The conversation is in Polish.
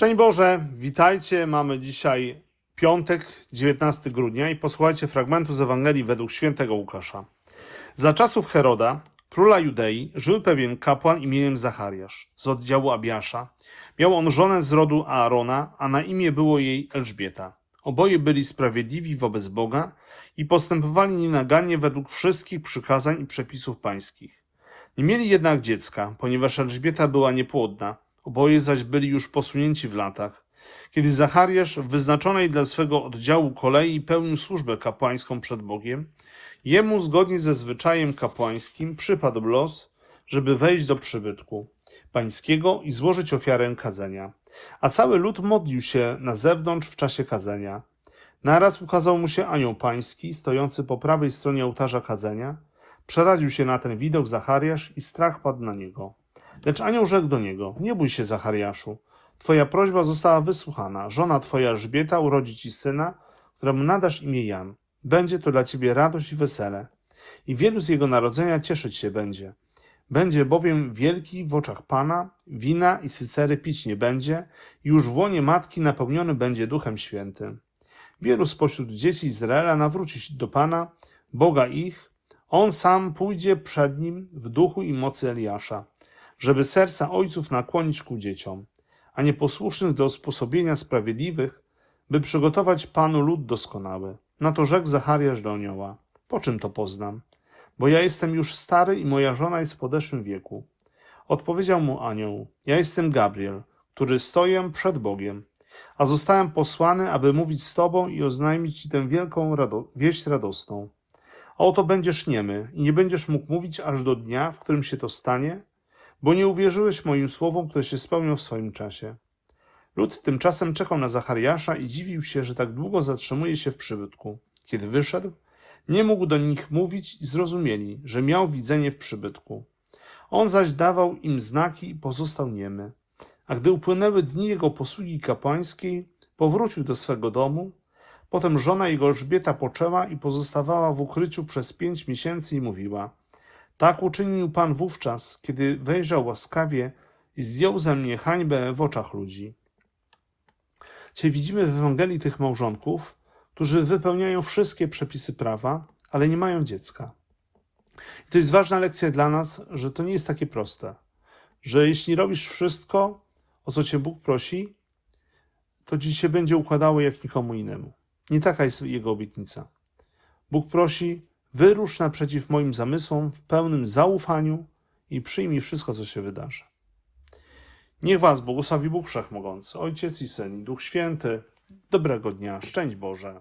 Szczęść Boże, witajcie. Mamy dzisiaj piątek, 19 grudnia i posłuchajcie fragmentu z Ewangelii według świętego Łukasza. Za czasów Heroda, króla Judei, żył pewien kapłan imieniem Zachariasz z oddziału Abiasza. Miał on żonę z rodu Aarona, a na imię było jej Elżbieta. Oboje byli sprawiedliwi wobec Boga i postępowali nienagannie według wszystkich przykazań i przepisów pańskich. Nie mieli jednak dziecka, ponieważ Elżbieta była niepłodna, oboje zaś byli już posunięci w latach. Kiedy Zachariasz w wyznaczonej dla swego oddziału kolei pełnił służbę kapłańską przed Bogiem, jemu zgodnie ze zwyczajem kapłańskim przypadł los, żeby wejść do przybytku pańskiego i złożyć ofiarę kadzenia. A cały lud modlił się na zewnątrz w czasie kadzenia. Naraz ukazał mu się anioł pański, stojący po prawej stronie ołtarza kadzenia. Przeraził się na ten widok Zachariasz i strach padł na niego. Lecz anioł rzekł do niego: Nie bój się, Zachariaszu. Twoja prośba została wysłuchana. Żona twoja Elżbieta urodzi ci syna, któremu nadasz imię Jan. Będzie to dla ciebie radość i wesele. I wielu z jego narodzenia cieszyć się będzie. Będzie bowiem wielki w oczach Pana, wina i sycery pić nie będzie, i już w łonie matki napełniony będzie Duchem Świętym. Wielu spośród dzieci Izraela nawróci się do Pana, Boga ich. On sam pójdzie przed nim w duchu i mocy Eliasza, żeby serca ojców nakłonić ku dzieciom, a nieposłusznych do usposobienia sprawiedliwych, by przygotować Panu lud doskonały. Na to rzekł Zachariasz do anioła. Po czym to poznam? Bo ja jestem już stary i moja żona jest w podeszłym wieku. Odpowiedział mu anioł: Ja jestem Gabriel, który stoję przed Bogiem, a zostałem posłany, aby mówić z tobą i oznajmić ci tę wielką rado- wieść radosną. A oto będziesz niemy i nie będziesz mógł mówić aż do dnia, w którym się to stanie, bo nie uwierzyłeś moim słowom, które się spełnią w swoim czasie. Lud tymczasem czekał na Zachariasza i dziwił się, że tak długo zatrzymuje się w przybytku. Kiedy wyszedł, nie mógł do nich mówić i zrozumieli, że miał widzenie w przybytku. On zaś dawał im znaki i pozostał niemy. A gdy upłynęły dni jego posługi kapłańskiej, powrócił do swego domu. Potem żona jego Elżbieta poczęła i pozostawała w ukryciu przez pięć miesięcy i mówiła: Tak uczynił Pan wówczas, kiedy wejrzał łaskawie i zdjął ze mnie hańbę w oczach ludzi. Dzisiaj widzimy w Ewangelii tych małżonków, którzy wypełniają wszystkie przepisy prawa, ale nie mają dziecka. I to jest ważna lekcja dla nas, że to nie jest takie proste. Że jeśli robisz wszystko, o co cię Bóg prosi, to ci się będzie układało jak nikomu innemu. Nie taka jest jego obietnica. Bóg prosi, wyrusz naprzeciw moim zamysłom w pełnym zaufaniu i przyjmij wszystko, co się wydarzy. Niech Was błogosławi Bóg Wszechmogący, Ojciec i Syn, Duch Święty. Dobrego dnia, szczęść Boże.